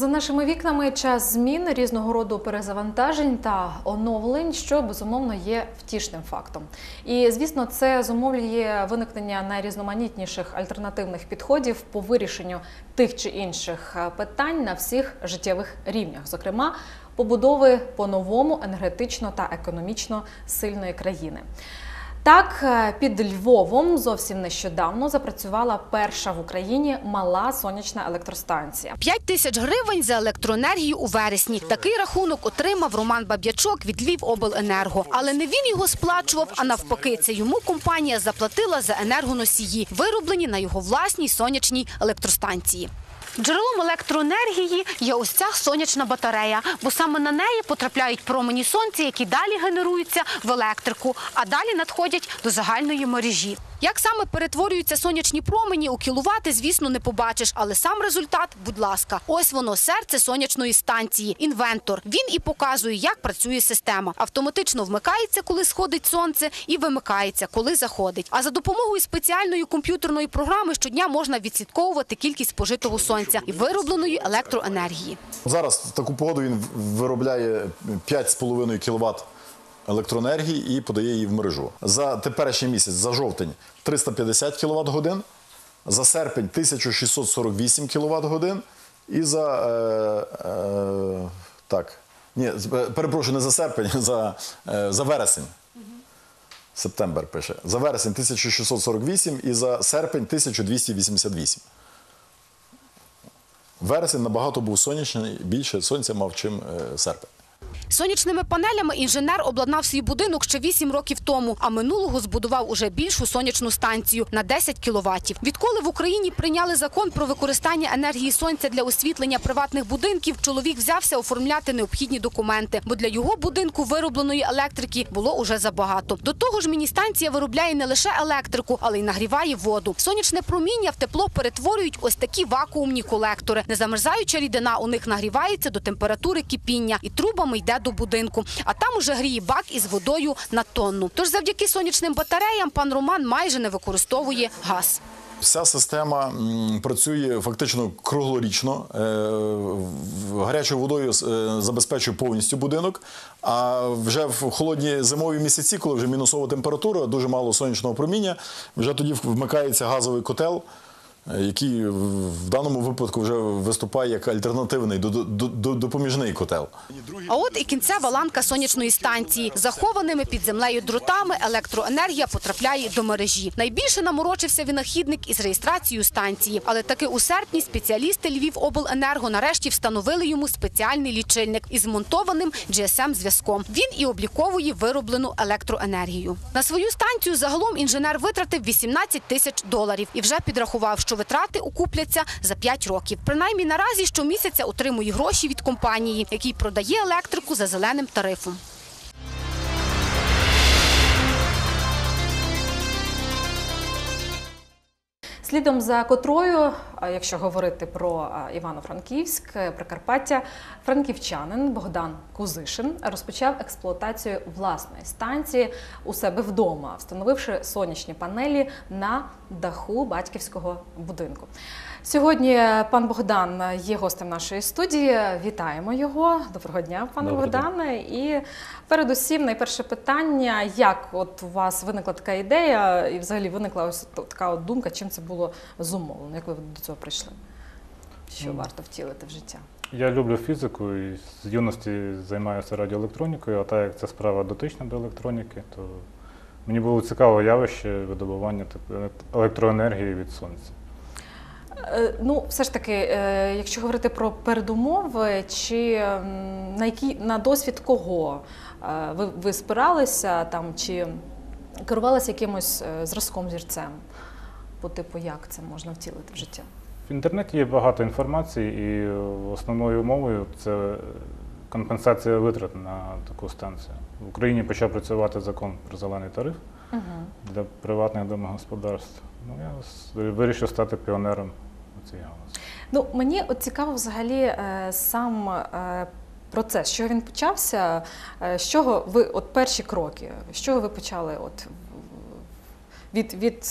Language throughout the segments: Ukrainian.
За нашими вікнами час змін різного роду перезавантажень та оновлень, що безумовно є втішним фактом. І звісно, це зумовлює виникнення найрізноманітніших альтернативних підходів по вирішенню тих чи інших е, питань на всіх життєвих рівнях, зокрема побудови по-новому енергетично та економічно сильної країни. Так, е, під Львовом зовсім нещодавно запрацювала перша в Україні мала сонячна електростанція. 5 тисяч гривень за електроенергію у вересні. Такий рахунок отримав Роман Баб'ячок від Львівобленерго. Але не він його сплачував, а навпаки, це йому компанія заплатила за енергоносії, вироблені на його власній сонячній електростанції. Джерелом електроенергії є ось ця сонячна батарея, бо саме на неї потрапляють промені сонця, які далі генеруються в електрику, а далі надходять до загальної мережі. Як саме перетворюються сонячні промені у кіловати, звісно, не побачиш, але сам результат, будь ласка, ось воно серце сонячної станції, інвентор. Він і показує, як працює система. Автоматично вмикається, коли сходить сонце, і вимикається, коли заходить. А за допомогою спеціальної комп'ютерної програми щодня можна відслідковувати кількість спожитого сонця і виробленої електроенергії. Зараз таку погоду він виробляє 5,5 кВт електроенергії і подає її в мережу. За теперішній місяць, за жовтень 350 кВт годин, за серпень 1648 кВт годин і за е, е, так. Ні, е, перепрошую, не за серпень, за, е, за вересень. Септембр пише. За вересень 1648 і за серпень 1288. Вересень набагато був сонячний, більше сонця мав, чим е, серпень. Сонячними панелями інженер обладнав свій будинок ще 8 років тому, а минулого збудував уже більшу сонячну станцію на 10 кіловатів. Відколи в Україні прийняли закон про використання енергії сонця для освітлення приватних будинків, чоловік взявся оформляти необхідні документи, бо для його будинку виробленої електрики було уже забагато. До того ж, міні-станція виробляє не лише електрику, але й нагріває воду. Сонячне проміння в тепло перетворюють ось такі вакуумні колектори. Незамерзаюча рідина у них нагрівається до температури кипіння і трубами йде до будинку. А там уже гріє бак із водою на тонну. Тож завдяки сонячним батареям пан Роман майже не використовує газ. Вся система працює фактично круглорічно. Е, Гарячою водою е, забезпечує повністю будинок. А вже в холодні зимові місяці, коли вже мінусова температура, дуже мало сонячного проміння, вже тоді вмикається газовий котел. Е, Який в даному випадку вже виступає як альтернативний до- до- до- допоміжний котел. А от і кінцева ланка сонячної станції. Захованими під землею дротами електроенергія потрапляє до мережі. Найбільше наморочився винахідник із реєстрацією станції. Але таки у серпні спеціалісти Львівобленерго нарешті встановили йому спеціальний лічильник із змонтованим GSM-зв'язком. Він і обліковує вироблену електроенергію. На свою станцію загалом інженер витратив 18 тисяч доларів і вже підрахував, що витрати окупляться за 5 років. Принаймні наразі щомісяця отримує гроші від компанії, який продає електрику за зеленим тарифом. Слідом за котрою, якщо говорити про Івано-Франківськ, е, Прикарпаття, франківчанин Богдан Кузишин розпочав експлуатацію власної станції у себе вдома, встановивши сонячні панелі на даху батьківського будинку. Сьогодні е, пан Богдан є гостем нашої студії. Вітаємо його. Доброго дня, пане Доброго. Богдане. І передусім, найперше питання: як от у вас виникла така ідея, і взагалі виникла ось така от думка, чим це було зумовлено? Як ви до цього прийшли? Що варто втілити в життя? Я люблю фізику і з юності займаюся радіоелектронікою, а так як ця справа дотична до електроніки, то мені було цікаво явище видобування електроенергії від сонця. Е, Ну, все ж таки, е, якщо говорити про передумови, чи на які на досвід кого е, ви, ви спиралися там, чи керувалися якимось зразком зірцем? По типу, як це можна втілити в життя? В інтернеті є багато інформації, і основною умовою це компенсація витрат на таку станцію. В Україні почав працювати закон про зелений тариф Угу. для приватних домогосподарств. Ну, я вирішив стати піонером у цій галузі. Ну, мені от цікаво взагалі е, сам е, процес, чого він почався, е, з чого ви, от перші кроки, з чого ви почали от від, від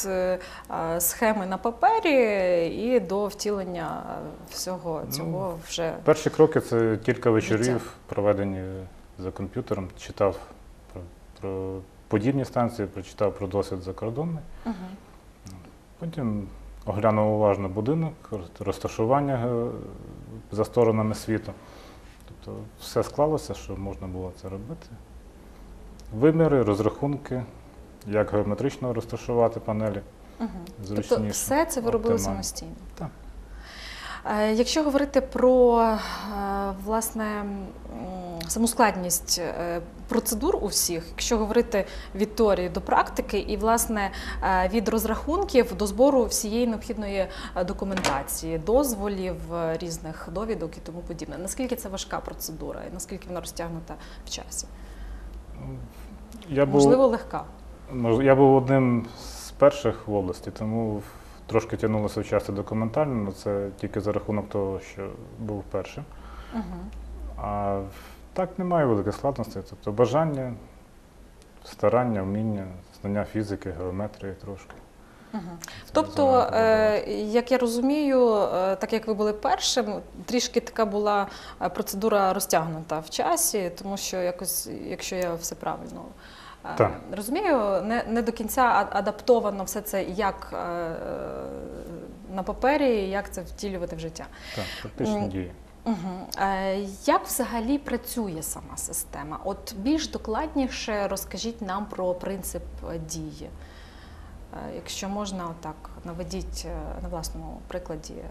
схеми на папері і до втілення всього цього вже Перші кроки це кілька вечорів, Життя. проведені за комп'ютером. Читав про, про подібні станції, прочитав про досвід закордонний. Мгм. Потім оглянув уважно будинок, розташування е, за сторонами світу. Тобто все склалося, що можна було це робити. Виміри, розрахунки, як геометрично розташувати панелі. Угу. Зручніше, Тобто все це ви робили оптимально. самостійно? Так. Е, Якщо говорити про е, власне саму складність е, процедур у всіх, якщо говорити від теорії до практики, і власне від розрахунків до збору всієї необхідної документації, дозволів різних довідок і тому подібне, наскільки це важка процедура, і наскільки вона розтягнута в часі? Я був, Можливо, легка. я був одним з перших в області, тому трошки тягнулося в часі документально, але це тільки за рахунок того, що був першим. Угу. А так немає великих складностей. Тобто бажання, старання, вміння, знання фізики, геометрії трошки. Угу. Тобто, е, як я розумію, е, так як ви були першим, трішки така була е, процедура розтягнута в часі, тому що якось, якщо я все правильно Так. розумію, не, не до кінця адаптовано все це як е, на папері, як це втілювати в життя. Так, практичні М. дії. Угу. Е, як взагалі працює сама система? От більш докладніше розкажіть нам про принцип е, дії. Е, Якщо можна, отак наведіть е, на власному прикладі е,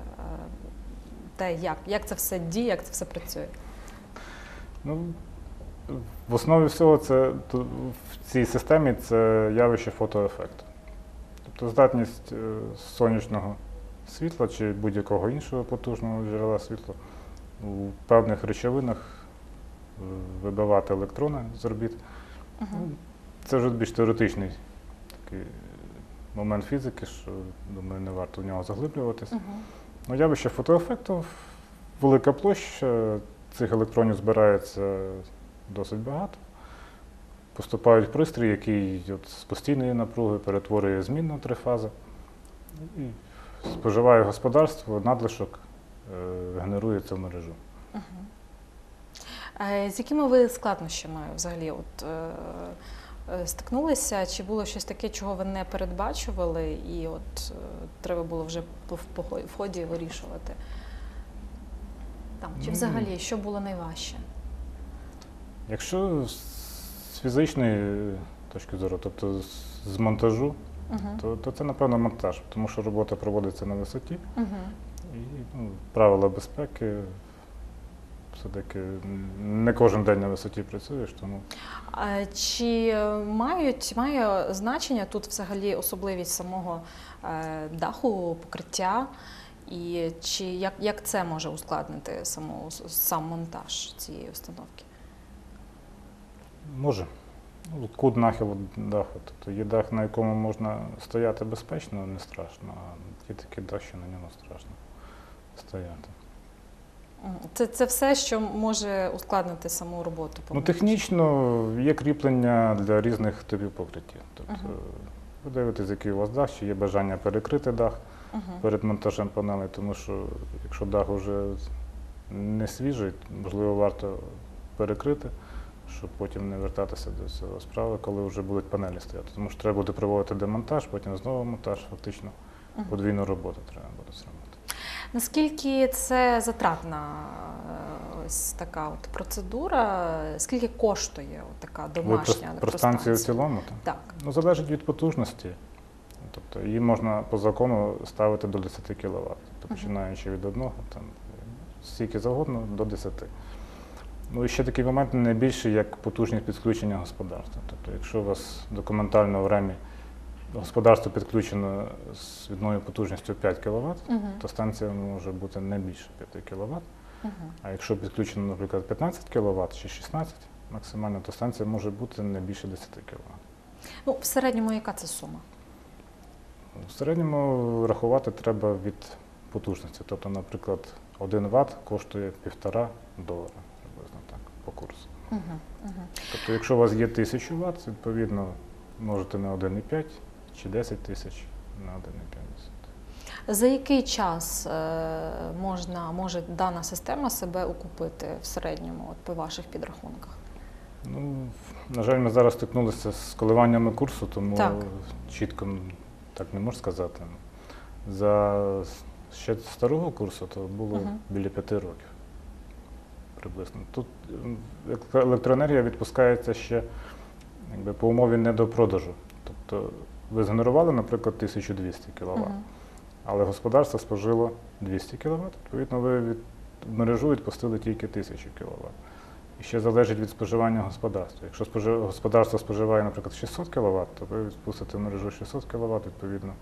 те, як, як це все діє, як це все працює. Ну, в основі всього це в цій системі це явище фотоефекту. Тобто здатність е, сонячного світла чи будь-якого іншого потужного джерела світла у певних речовинах е, вибивати електрони з орбіт. Угу. Це вже більш теоретичний такий момент фізики, що думаю, не варто в нього заглиблюватись. Угу. Ну, явище фотоефекту, велика площа, цих електронів збирається досить багато. Поступають пристрій, який от з постійної напруги перетворює змін на три фази. І споживає господарство, надлишок е, генерується в мережу. Е, З якими ви складнощами взагалі от, е, е, стикнулися? Чи було щось таке, чого ви не передбачували, і от е, треба було вже в ході вирішувати? Там, чи взагалі, що було найважче? Якщо з фізичної точки зору, тобто з- монтажу, Угу. то, то це, напевно, монтаж, тому що робота проводиться на висоті. Угу. І ну, правила безпеки все-таки не кожен день на висоті працюєш, тому А чи мають має значення тут взагалі особливість самого е, даху, покриття? І чи як, як це може ускладнити саму, сам монтаж цієї установки? Може. Ну, Кут нахилу даху. Тобто є дах, на якому можна стояти безпечно, не страшно, а є такий дах, що на ньому страшно стояти. Це, це все, що може ускладнити саму роботу. Ну, технічно є кріплення для різних типів покриття. Тобто Мгм. ви дивитесь, який у вас дах, чи є бажання перекрити дах. Мгм. перед монтажем панелей, тому що якщо дах вже не свіжий, можливо, варто перекрити, щоб потім не вертатися до цього справи, коли вже будуть панелі стояти. Тому що треба буде проводити демонтаж, потім знову монтаж, фактично подвійну роботу треба буде зробити. Наскільки це затратна е, ось така от процедура? Скільки коштує от така домашня про, про станцію в цілому? Так? Так. Ну, залежить від потужності. Тобто її можна по закону ставити до 10 кВт, тобто, починаючи від одного, там, стільки завгодно до 10. Ну і ще такий момент не більше, як потужність підключення господарства. Тобто, якщо у вас документально в ремі господарство підключено з відною потужністю 5 кВт, Мгм. то станція може бути не більше 5 кВт. Мгм. А якщо підключено, наприклад, 15 кВт чи 16 максимально, то станція може бути не більше 10 кВт. Ну, в середньому яка це сума? В середньому рахувати треба від потужності. Тобто, наприклад, 1 Вт коштує 1,5 долара, по курсу. Угу. Угу. Тобто, якщо у вас є 1000 Вт, відповідно, можете на 1,5 чи 10 тисяч на 1,5. За який час е, можна може дана система себе окупити в середньому, от по ваших підрахунках? Ну, на жаль, ми зараз стикнулися з коливаннями курсу, тому Так. чітко так не можу сказати. За ще старого курсу то було Мгм. біля п'яти років приблизно. Тут електроенергія відпускається ще якби, по умові недопродажу. Тобто ви згенерували, наприклад, 1200 кВт, Мгм. але господарство спожило 200 кВт, відповідно, ви від, в мережу відпустили тільки 1000 кВт. І ще залежить від споживання господарства. Якщо спожи- господарство споживає, наприклад, 600 кВт, то ви відпустите в мережу 600 кВт, відповідно,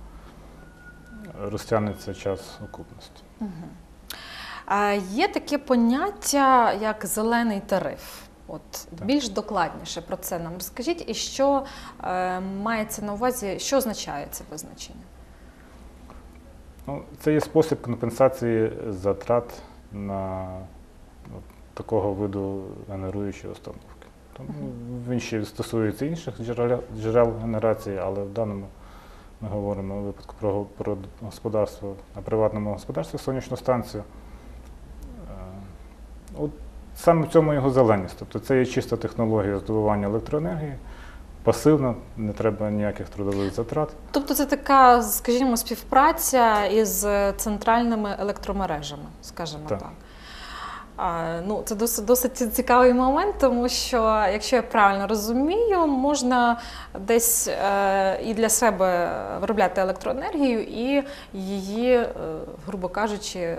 розтягнеться час окупності. Е, Є таке поняття як зелений тариф. От більш докладніше про це нам розкажіть, і що е, мається на увазі, що означає це визначення? Ну, це є спосіб компенсації затрат на ну, такого виду генеруючої установки. Тому він ще стосується інших джерел, джерел генерації, але в даному ми говоримо у випадку про, про господарство на приватному господарстві сонячну станцію. От саме в цьому його зеленість. Тобто це є чиста технологія здобування електроенергії, пасивна, не треба ніяких трудових затрат. Тобто це така, скажімо, співпраця із центральними електромережами, скажімо так. Так. А, ну, це досить, досить цікавий момент, тому що, якщо я правильно розумію, можна десь е, і для себе виробляти електроенергію і її, е, грубо кажучи, е,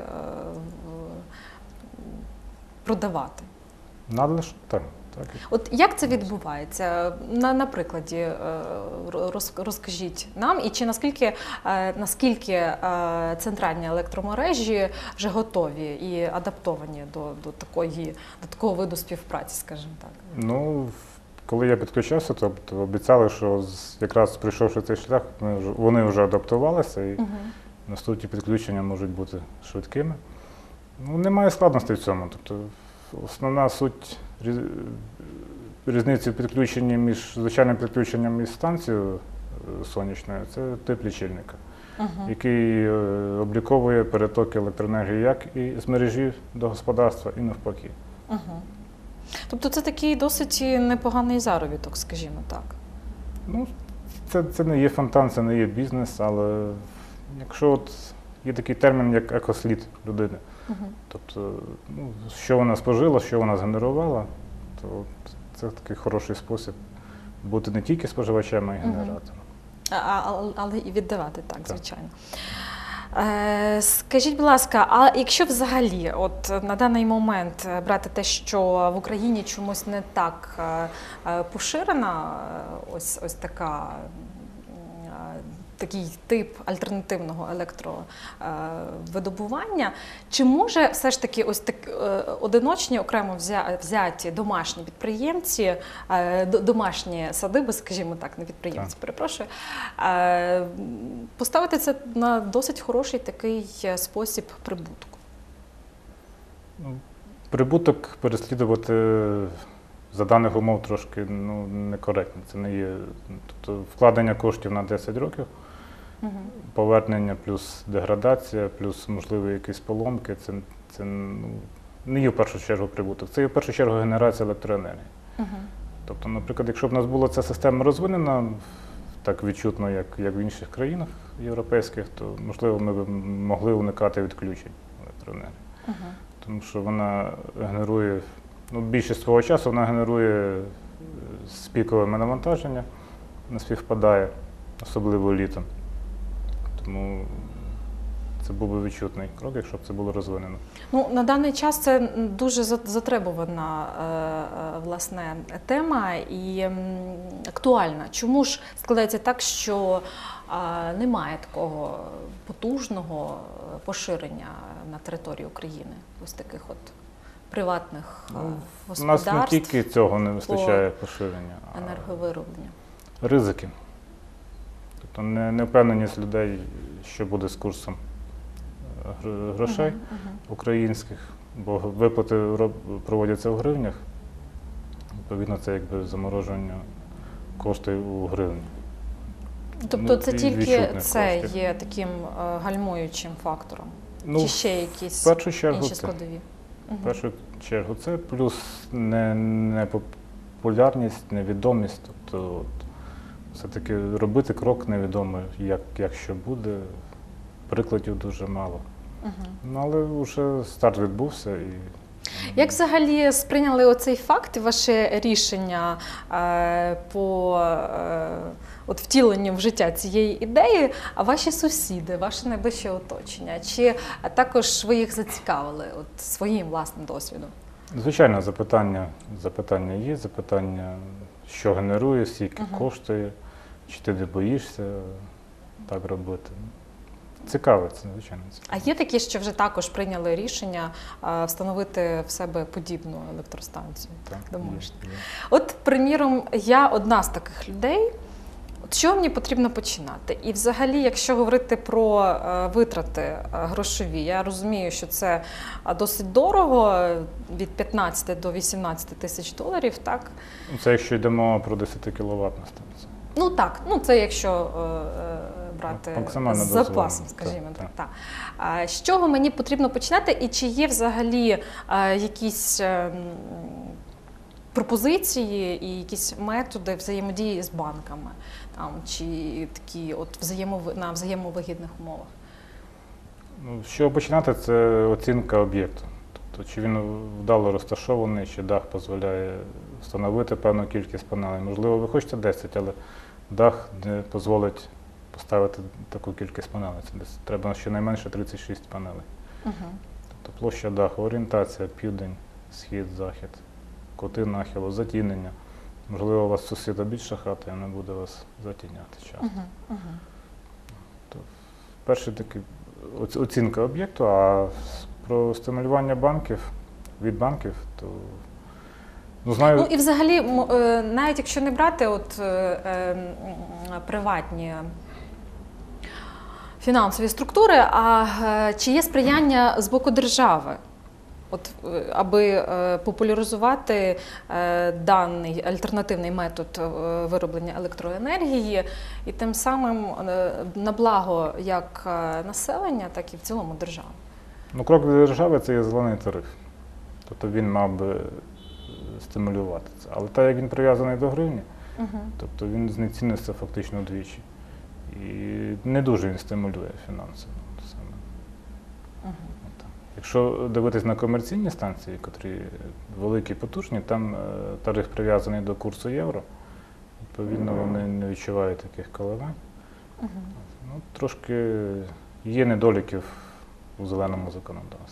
продавати. Надлиш так. так. От як це відбувається? На, на прикладі е, роз, розкажіть нам, і чи наскільки, е, наскільки е, центральні електромережі вже готові і адаптовані до, до, такої, до такого виду співпраці, скажімо так? Ну, коли я підключався, то, обіцяли, що з- якраз прийшовши цей шлях, ми вони вже адаптувалися і Угу. наступні підключення можуть бути швидкими. Ну, немає складностей в цьому. Тобто, основна суть різниці в підключенні між звичайним підключенням із станцією е, сонячною це тип лічильника, Угу. який е, обліковує перетоки електроенергії як і з мережі до господарства, і навпаки. Угу. Тобто це такий досить непоганий заробіток, скажімо так. Ну, це, це не є фонтан, це не є бізнес, але якщо от є такий термін, як екослід людини, Угу. тобто, ну, що вона спожила, що вона згенерувала, то це такий хороший спосіб бути не тільки споживачем, а й генератором. А, а- але і віддавати, так, Так. звичайно. Е, скажіть, будь ласка, а якщо взагалі, от на даний момент е, брати те, що в Україні чомусь не так е, поширена ось, ось така. Е, Такий тип альтернативного електровидобування. Чи може все ж таки ось так е, одиночні окремо взяті домашні підприємці, е, домашні садиби, скажімо так, не підприємці, Так. перепрошую, е, поставити це на досить хороший такий е, спосіб прибутку? Ну, Прибуток переслідувати за даних умов трошки ну, некоректно. Це не є. Тобто вкладення коштів на 10 років, повернення плюс деградація, плюс можливі якісь поломки. Це, це ну, не є в першу чергу прибуток, це є в першу чергу генерація електроенергії. Тобто, наприклад, якщо б у нас була ця система розвинена так відчутно, як, як в інших країнах європейських, то можливо ми б могли уникати відключень електроенергії. Тому що вона генерує, ну, більшість свого часу вона генерує е, з піковими навантаження, не співпадає, особливо літом. Тому це був би відчутний крок, якщо б це було розвинено. Ну, на даний час це дуже за- затребувана е, е, власне тема і актуальна. Чому ж складається так, що е, немає такого потужного поширення на території України ось таких от приватних Ну, У нас не тільки цього не вистачає поширення, енерговироблення? ризики. Тобто не- невпевненість людей, що буде з курсом е, гр- грошей українських, бо виплати проводяться в гривнях. Відповідно, це якби замороження коштів у гривні. Тобто Ну, це тільки це коштів. є таким е, гальмуючим фактором. Ну, Чи ще якісь в першу чергу інші це. складові? В першу чергу це плюс не, непопулярність, невідомість. Тобто от, все-таки робити крок невідомий, як, як що буде. Прикладів дуже мало. Ну, але вже старт відбувся і Як взагалі сприйняли оцей факт ваше рішення е, по е, от втіленню в життя цієї ідеї, а ваші сусіди, ваше найближче оточення? Чи також ви їх зацікавили от, своїм власним досвідом? Звичайно, запитання, запитання є, запитання, що генерує, скільки коштує, чи ти не боїшся так робити. Цікаво це, звичайно. Цікаво. А є такі, що вже також прийняли рішення встановити в себе подібну електростанцію? Так, домашню? є, є. От, приміром, я одна з таких людей. От що мені потрібно починати? І взагалі, якщо говорити про е, витрати е, грошові, я розумію, що це е, досить дорого, від 15 до 18 тисяч доларів, так? Ну, Це якщо йдемо про 10 кВт. Ну так, ну це якщо е, е, брати з запасом, скажімо так. так. так. З чого мені потрібно починати, і чи є взагалі е, якісь е, пропозиції і якісь методи взаємодії з банками, там чи такі от взаємови на взаємовигідних умовах? Ну, з чого починати, це оцінка об'єкту. Тобто, чи він вдало розташований, чи дах дозволяє встановити певну кількість панелей. Можливо, ви хочете 10, але дах не дозволить поставити таку кількість панелей. Це десь треба щонайменше 36 панелей. Угу. Тобто площа даху, орієнтація, південь, схід, захід, коти нахилу, затінення. Можливо, у вас сусіда більша хата і не буде вас затіняти часто. Угу. Угу. Перший такий оц- оцінка об'єкту, а про стимулювання банків від банків, то ну знаю. Ну і взагалі, е, навіть якщо не брати от, е, е, приватні фінансові структури, а чи є сприяння з боку держави? От, аби популяризувати даний альтернативний метод вироблення електроенергії, і тим самим на благо як населення, так і в цілому держави. Ну, крок для держави це є зелений тариф. Тобто він мав би стимулювати це. Але так як він прив'язаний до гривні, Угу. тобто він знецінився фактично вдвічі. І не дуже він стимулює фінансово. Саме. Угу. Якщо дивитись на комерційні станції, котрі великі, потужні, там е, тариф прив'язаний до курсу євро. Відповідно, вони не відчувають таких коливань. Угу. Ну, трошки є недоліків у зеленому законодавстві.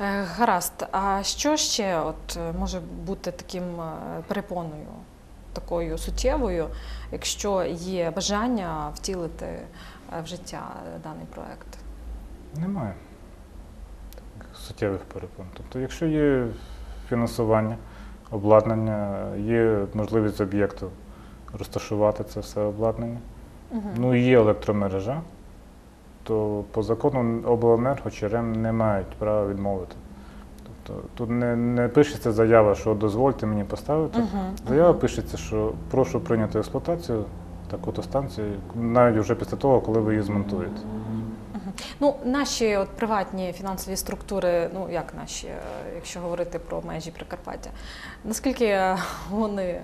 Е, Гаразд. А що ще от е, може бути таким е, перепоною, такою суттєвою, якщо є бажання втілити в життя даний проект? Немає суттєвих перепон. Тобто, якщо є фінансування, обладнання, є можливість об'єкту розташувати це все обладнання, Угу. ну і є електромережа, то по закону обленерго чи РЕМ не мають права відмовити. Тобто тут не, не пишеться заява, що дозвольте мені поставити. Заява пишеться, що прошу прийняти експлуатацію таку-то станцію, навіть вже після того, коли ви її змонтуєте. Ну, наші от приватні фінансові структури, ну як наші, е, якщо говорити про межі Прикарпаття, наскільки вони е,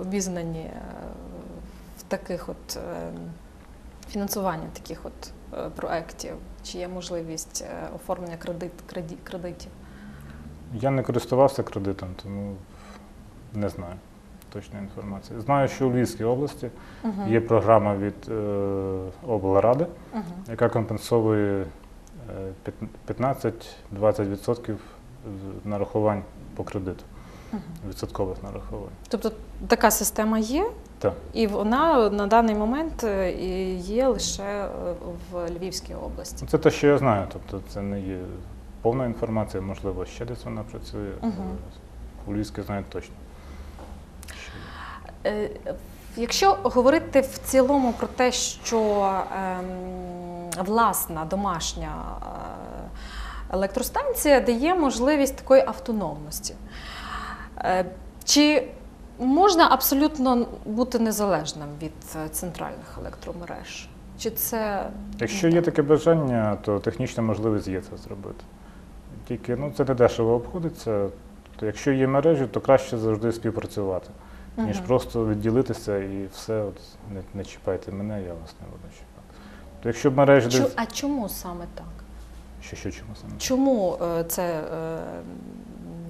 обізнані е, в таких от е, фінансування таких от е, проєктів? Чи є можливість е, оформлення кредит, кредит, кредитів? Я не користувався кредитом, тому не знаю точної інформації. Знаю, що у Львівській області Угу. є програма від е, облради, Угу. яка компенсовує е, 15-20% нарахувань по кредиту, Мгм. відсоткових нарахувань. Тобто така система є, Так. і вона на даний момент е, є лише е, в Львівській області. Це те, що я знаю. Тобто це не є повна інформація, можливо, ще десь вона працює. Мгм. У Львівській знаю точно. Е, Якщо говорити в цілому про те, що ем, власна домашня електростанція дає можливість такої автономності, чи можна абсолютно бути незалежним від е, центральних електромереж? Чи це Якщо є таке бажання, то технічна можливість є це зробити. Тільки ну, це не дешево обходиться. То якщо є мережі, то краще завжди співпрацювати, ніж Мгм. просто відділитися і все, от, не, не чіпайте мене, я вас не буду чіпати. То якщо мережі Чу- десь. а чому саме так? Що, що чому саме? Чому е, це е,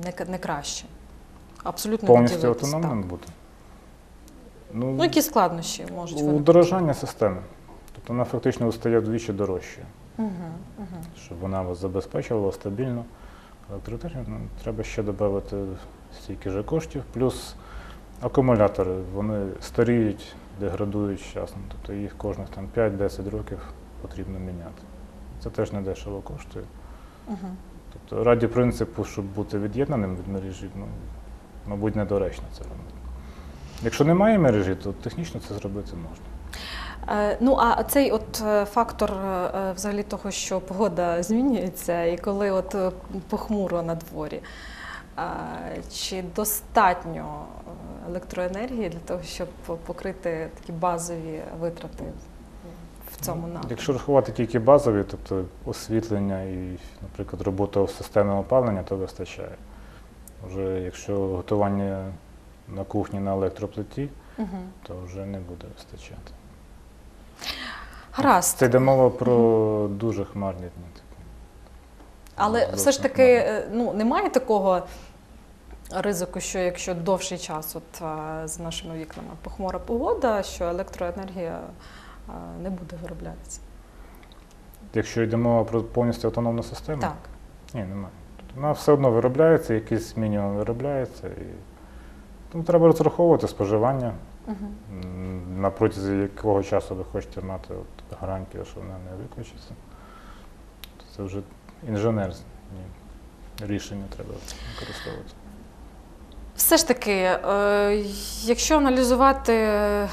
не, не краще? Абсолютно Повністю автономним так. бути. Ну, які складнощі можуть виникнути? Удорожання системи. Тобто вона фактично стає вдвічі дорожчою. Угу, угу. щоб вона вас забезпечувала стабільно. Електротехніку ну, треба ще додати стільки же коштів, плюс акумулятори, вони старіють, деградують з часом, тобто їх кожних 5-10 років потрібно міняти. Це теж не дешево коштує. Угу. Тобто раді принципу, щоб бути від'єднаним від мережі, ну, мабуть, недоречно це робити. Якщо немає мережі, то технічно це зробити можна. Е, Ну а цей от е, фактор е, взагалі того, що погода змінюється, і коли от похмуро на дворі, чи достатньо електроенергії для того, щоб покрити такі базові витрати в цьому напрямку? Якщо рахувати тільки базові, тобто освітлення і, наприклад, робота системи опалення, то вистачає. Вже якщо готування на кухні на електроплиті, Угу. то вже не буде вистачати. Гаразд. Це йде мова про дуже хмарні дні. такі. Але Зовсім все ж таки, хмарно. е, ну немає такого ризику, що якщо довший час от е, за нашими вікнами похмура погода, що електроенергія е, не буде вироблятися. Якщо йде мова про повністю автономну систему, Так. ні, немає. Вона все одно виробляється, якийсь мінімум виробляється. І... Тому треба розраховувати споживання, Угу. на протязі якого часу ви хочете мати от гарантію, що вона не виключиться. Це вже інженерні рішення треба використовувати. Все ж таки, е, якщо аналізувати е,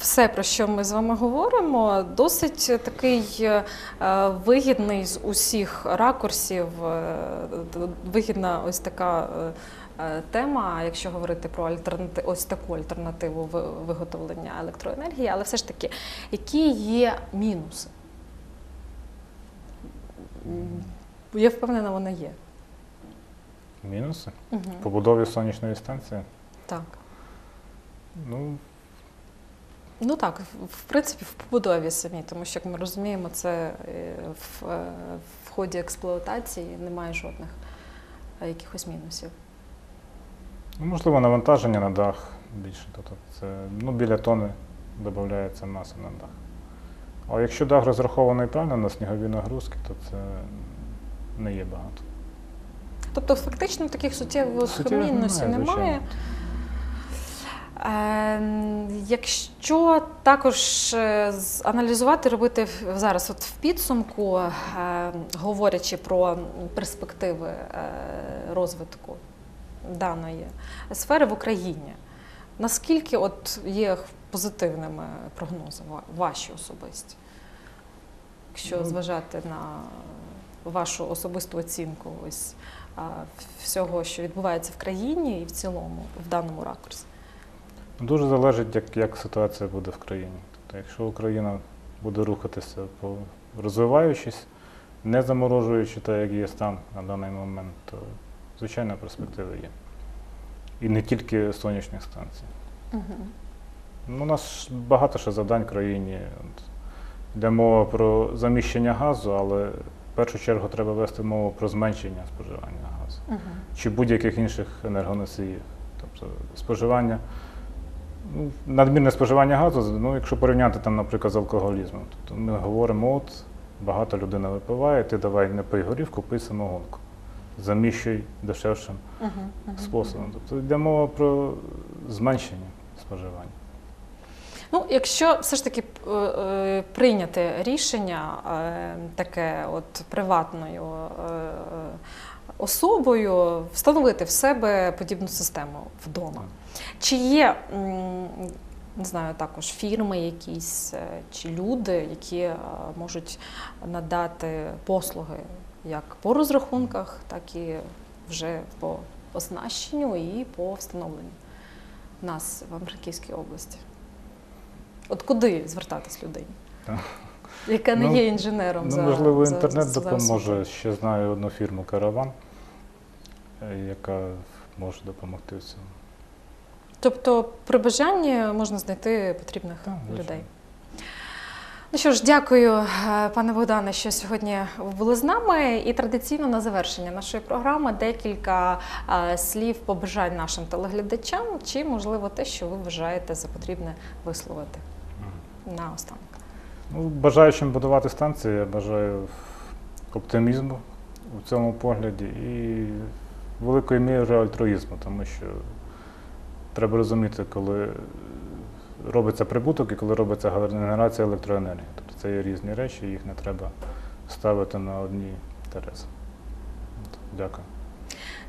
все, про що ми з вами говоримо, досить такий е, вигідний з усіх ракурсів, вигідна ось така тема, якщо говорити про альтернати... ось таку альтернативу виготовлення електроенергії, але все ж таки, які є мінуси? Я впевнена, вони є. Мінуси Угу. побудові сонячної станції. Так. Ну, Ну так, в- в принципі, в побудові самі, тому що, як ми розуміємо, це е, в, е, в ході експлуатації немає жодних е, якихось мінусів. ну, можливо, навантаження на дах більше. Тобто це ну, біля тони додається маса на дах. А якщо дах розрахований правильно на снігові нагрузки, то це не є багато. Тобто, фактично таких суттєвих мінусів немає, немає. Е, якщо також е, аналізувати, робити зараз, от в підсумку, е, говорячи про перспективи е, розвитку даної сфери в Україні, наскільки от є позитивними прогнози ваші особисті? Якщо Ну, зважати на вашу особисту оцінку ось всього, що відбувається в країні і в цілому в даному ракурсі. Дуже залежить, як, як ситуація буде в країні. Тобто, якщо Україна буде рухатися по розвиваючись, не заморожуючи те, як є стан на даний момент, то звичайно перспективи є. І не тільки сонячних станцій. Угу. Ну, у нас багато ще завдань в країні. Йде мова про заміщення газу, але в першу чергу треба вести мову про зменшення споживання газу Угу. чи будь-яких інших енергоносіїв. Тобто споживання, ну, надмірне споживання газу, ну, якщо порівняти там, наприклад, з алкоголізмом, тобто ми говоримо, от багато людина випиває, ти давай не пий горівку, пий самогонку. Заміщуй дешевшим Угу. способом. Тобто йде мова про зменшення споживання. Ну, якщо все ж таки е, е, прийняти рішення е, таке от приватною особою, встановити в себе подібну систему вдома. Чи є не знаю, також фірми якісь е, чи люди, які е, можуть надати послуги як по розрахунках, так і вже по оснащенню і по встановленню нас в Франківській області? От куди звертатись людині? Яка не Ну, є інженером Ну, за можливо, за- інтернет за допоможе. Ще знаю одну фірму Караван, яка може допомогти в цьому. Тобто при бажанні можна знайти потрібних Так, людей. Ну що ж, дякую, е, пане Богдане, що сьогодні ви були з нами. І традиційно на завершення нашої програми декілька е, слів побажань нашим телеглядачам, чи можливо те, що ви вважаєте за потрібне висловити на останок. Ну, бажаючим будувати станції, я бажаю оптимізму у цьому погляді і великої міри альтруїзму, тому що треба розуміти, коли робиться прибуток і коли робиться генерація електроенергії. Тобто це є різні речі, їх не треба ставити на одні тереси. Дякую.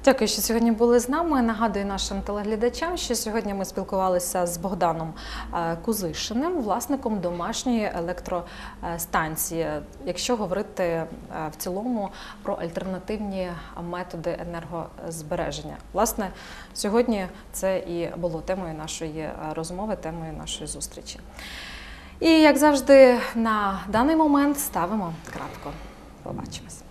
Дякую, що сьогодні були з нами. Нагадую нашим телеглядачам, що сьогодні ми спілкувалися з Богданом е, Кузишиним, власником домашньої електростанції. Якщо говорити е, в цілому про альтернативні методи енергозбереження, власне, сьогодні це і було темою нашої е, розмови, темою нашої зустрічі. І як завжди, на даний момент ставимо крапку. Побачимось.